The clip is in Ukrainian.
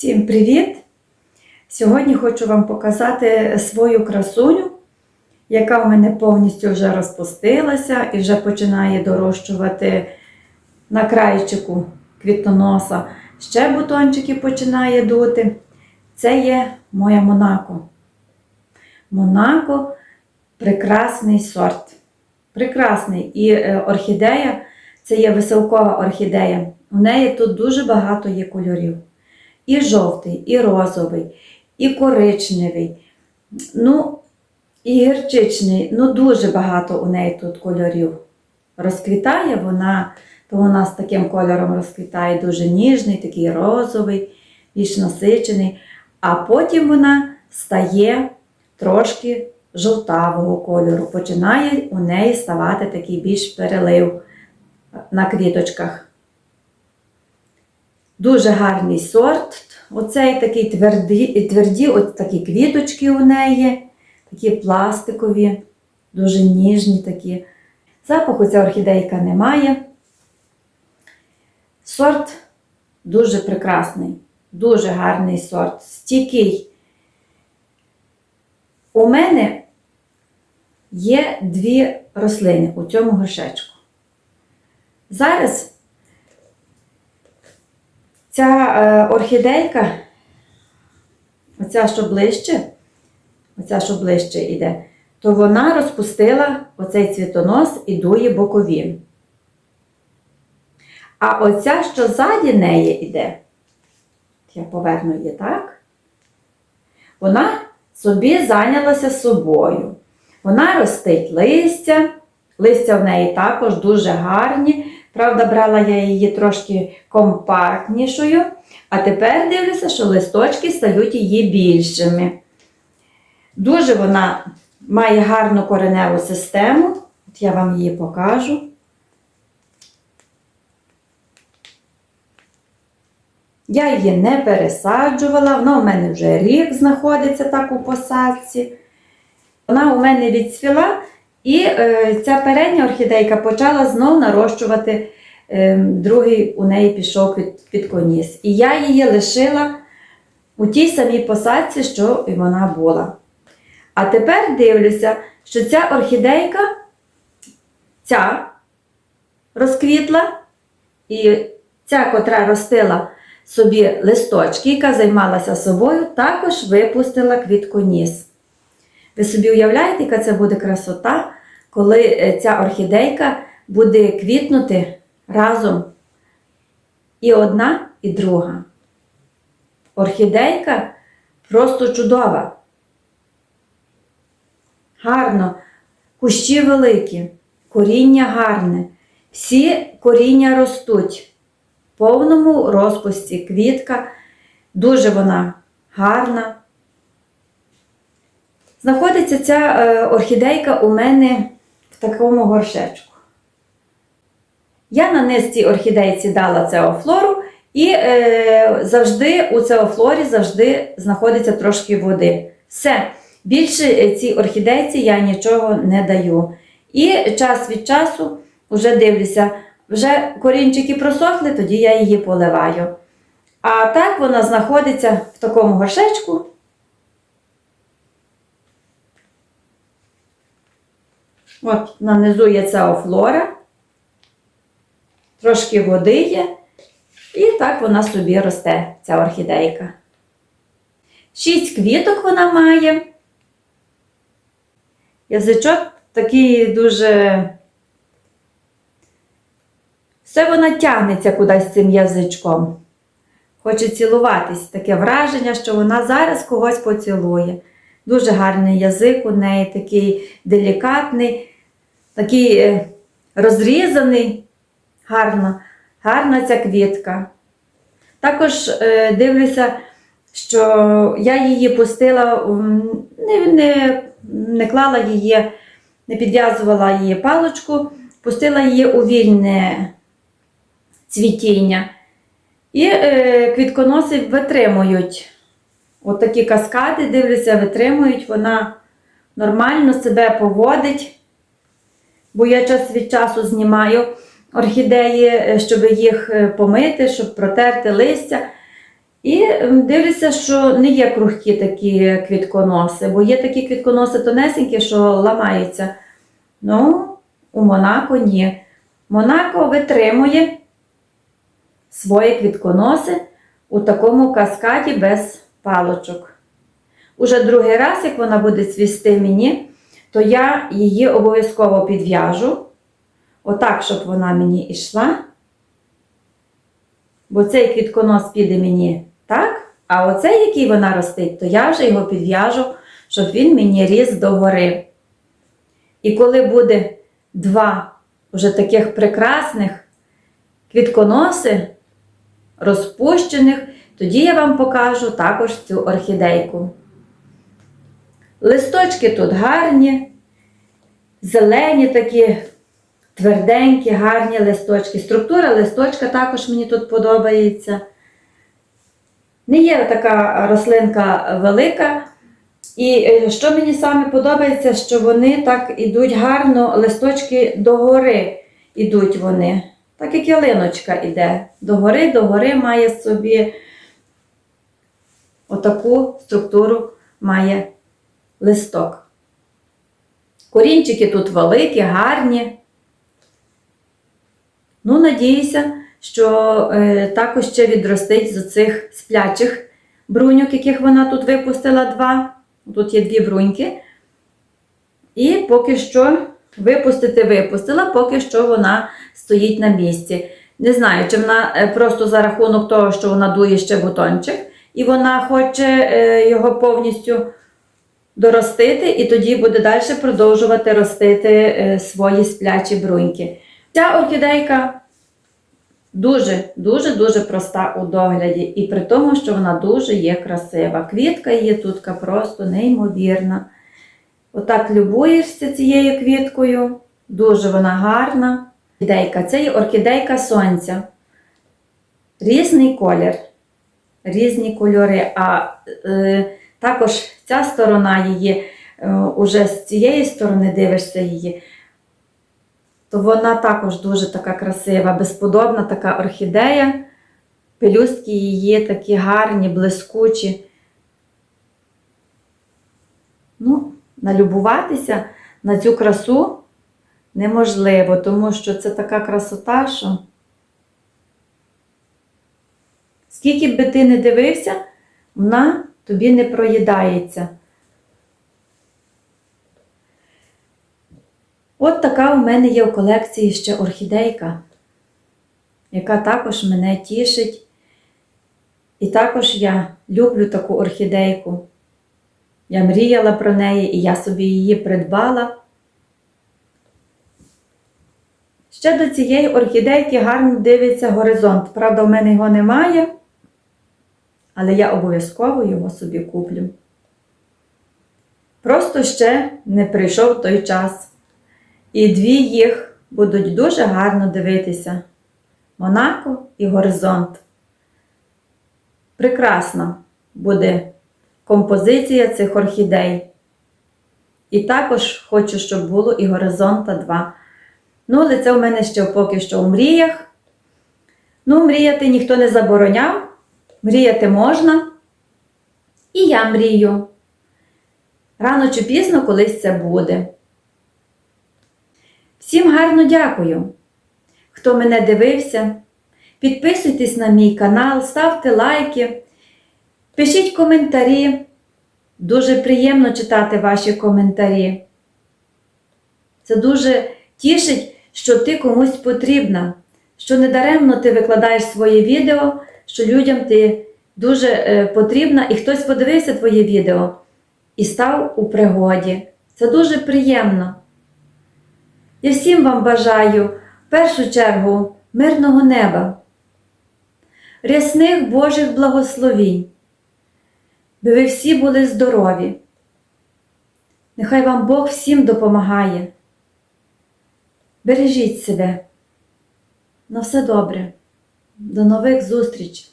Всім привіт! Сьогодні хочу вам показати свою красуню, яка в мене повністю вже розпустилася і вже починає дорощувати на крайчику квітоноса. Ще бутончики починає дути. Це є моя Монако. Монако прекрасний сорт. Прекрасний. І е, орхідея це є веселкова орхідея. У неї тут дуже багато є кольорів. І жовтий, і розовий, і коричневий, ну, і гірчичний. Ну, дуже багато у неї тут кольорів. Розквітає вона, то вона з таким кольором розквітає дуже ніжний, такий розовий, більш насичений. А потім вона стає трошки жовтавого кольору. Починає у неї ставати такий більш перелив на квіточках. Дуже гарний сорт. Оцей такий тверді, тверді от такі квіточки у неї, такі пластикові, дуже ніжні такі. Запаху ця орхідейка немає. Сорт дуже прекрасний, дуже гарний сорт, стійкий. У мене є дві рослини у цьому горшечку. Зараз Ця е, орхідейка, оця, що ближче, оця, що ближче йде, то вона розпустила оцей цвітонос і дує бокові. А оця, що ззаді неї йде, я поверну її так, вона собі зайнялася собою. Вона ростить листя, листя в неї також дуже гарні. Правда, брала я її трошки компактнішою, а тепер дивлюся, що листочки стають її більшими. Дуже вона має гарну кореневу систему. От я вам її покажу. Я її не пересаджувала, вона у мене вже рік знаходиться так у посадці. Вона у мене відцвіла. І е, ця передня орхідейка почала знов нарощувати, е, другий у неї пішов під, під коніс. І я її лишила у тій самій посадці, що і вона була. А тепер дивлюся, що ця орхідейка, ця розквітла, і ця, котра ростила собі листочки, яка займалася собою, також випустила квітконіс. Ви собі уявляєте, яка це буде красота, коли е, ця орхідейка буде квітнути разом і одна, і друга. Орхідейка просто чудова. Гарно, кущі великі, коріння гарне. Всі коріння ростуть в повному розпусті квітка. Дуже вона гарна. Знаходиться ця е, орхідейка у мене в такому горшечку. Я на низ цій орхідейці дала цеофлору, і е, завжди у цеофлорі завжди знаходиться трошки води. Все. Більше цій орхідейці я нічого не даю. І час від часу вже дивлюся, вже корінчики просохли, тоді я її поливаю. А так вона знаходиться в такому горшечку. От нанизу є цеофлора, трошки води є, і так вона собі росте, ця орхідейка. Шість квіток вона має. Язичок такий дуже. Все вона тягнеться кудись цим язичком. Хоче цілуватись. Таке враження, що вона зараз когось поцілує. Дуже гарний язик у неї, такий делікатний, такий е, розрізаний, гарно, гарна ця квітка. Також е, дивлюся, що я її пустила, не, не, не клала її, не підв'язувала її палочку, пустила її у вільне цвітіння. І е, квітконоси витримують. От такі каскади, дивлюся, витримують, вона нормально себе поводить, бо я час від часу знімаю орхідеї, щоб їх помити, щоб протерти листя. І дивлюся, що не є крухкі такі квітконоси, бо є такі квітконоси тонесенькі, що ламаються. Ну, у Монако ні. Монако витримує свої квітконоси у такому каскаді без палочок. Уже другий раз, як вона буде цвісти мені, то я її обов'язково підв'яжу. Отак, щоб вона мені йшла. Бо цей квітконос піде мені так, а оцей, який вона ростить, то я вже його підв'яжу, щоб він мені ріс догори. І коли буде два вже таких прекрасних квітконоси, розпущених, тоді я вам покажу також цю орхідейку. Листочки тут гарні, зелені такі, тверденькі, гарні листочки. Структура листочка також мені тут подобається. Не є така рослинка велика. І е, що мені саме подобається, що вони так ідуть гарно, листочки догори ідуть вони. Так як ялиночка іде. Догори, догори має собі отаку структуру має листок. Корінчики тут великі, гарні. Ну, надіюся, що е, також ще відростить з оцих сплячих бруньок, яких вона тут випустила два. Тут є дві бруньки. І поки що випустити випустила, поки що вона стоїть на місці. Не знаю, чи вона е, просто за рахунок того, що вона дує ще бутончик, і вона хоче е, його повністю доростити, і тоді буде далі продовжувати ростити е, свої сплячі бруньки. Ця орхідейка дуже, дуже, дуже проста у догляді, і при тому, що вона дуже є красива. Квітка її тут просто неймовірна. Отак любуєшся цією квіткою, дуже вона гарна. Орхідейка. Це є орхідейка сонця. Різний колір, різні кольори. А е, також ця сторона її, е, уже з цієї сторони дивишся її, то вона також дуже така красива, безподобна така орхідея. Пелюстки її такі гарні, блискучі. Ну, налюбуватися на цю красу неможливо, тому що це така красота, що скільки б ти не дивився, вона тобі не проїдається. От така у мене є в колекції ще орхідейка, яка також мене тішить. І також я люблю таку орхідейку. Я мріяла про неї і я собі її придбала. Ще до цієї орхідейки гарно дивиться горизонт. Правда, в мене його немає, але я обов'язково його собі куплю. Просто ще не прийшов той час. І дві їх будуть дуже гарно дивитися. Монако і горизонт. Прекрасна буде композиція цих орхідей. І також хочу, щоб було і горизонта 2. Ну, але це у мене ще поки що у мріях. Ну, мріяти ніхто не забороняв. Мріяти можна. І я мрію. Рано чи пізно колись це буде. Всім гарно дякую, хто мене дивився. Підписуйтесь на мій канал, ставте лайки, пишіть коментарі. Дуже приємно читати ваші коментарі. Це дуже тішить, що ти комусь потрібна, що недаремно ти викладаєш своє відео, що людям ти дуже е, потрібна, і хтось подивився твоє відео і став у пригоді. Це дуже приємно. Я всім вам бажаю в першу чергу мирного неба, рясних Божих благословінь, би ви всі були здорові. Нехай вам Бог всім допомагає. Бережіть себе. На все добре. До нових зустріч!